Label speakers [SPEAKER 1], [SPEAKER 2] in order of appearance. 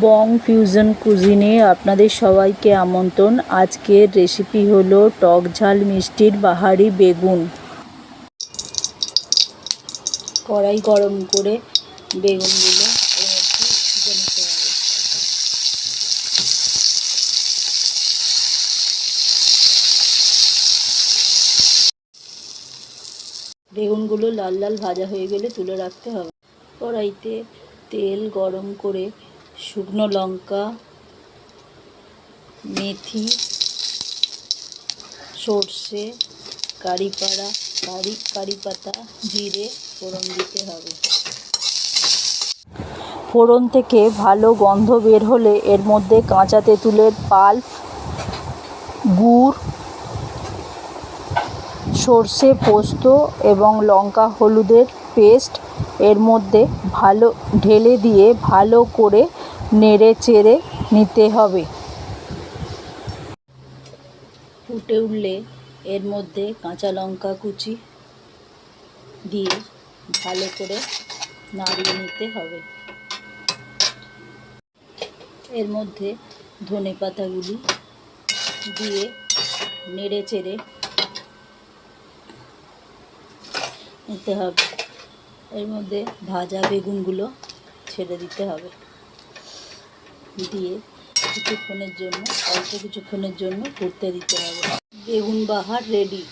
[SPEAKER 1] বং fusion কুজিনে আপনাদের সবাইকে আমন্ত্রণ। আজকের রেসিপি হলো টক ঝাল মিষ্টির বাহারি বেগুন। কড়াই গরম করে বেগুনগুলো বেগুনগুলো লাল লাল ভাজা হয়ে গেলে তুলে রাখতে হবে। কড়াইতে তেল গরম করে শুকনো লঙ্কা, মেথি, সর্ষে, কারিপাড়া, কারি কারি পাতা জিরে ফোড়ন দিতে হবে। ফোড়ন থেকে ভালো গন্ধ বের হলে এর মধ্যে কাঁচা তেঁতুলের পাল্প গুড়, সর্ষে পোস্ত এবং লঙ্কা হলুদের পেস্ট এর মধ্যে ভালো, ঢেলে দিয়ে ভালো করে নেড়ে চেড়ে নিতে হবে। ফুটে উঠলে এর মধ্যে কাঁচা লঙ্কা কুচি দিয়ে ভালো করে নাড়িয়ে নিতে হবে। এর মধ্যে ধনে পাতাগুলি দিয়ে নেড়ে চেড়ে নিতে হবে। এর মধ্যে ভাজা বেগুনগুলো ছেড়ে দিতে হবে। দিয়ে কিছুক্ষণের জন্য অল্প কিছুক্ষণের জন্য ফুটতে দিতে হবে। বেগুন বাহার রেডি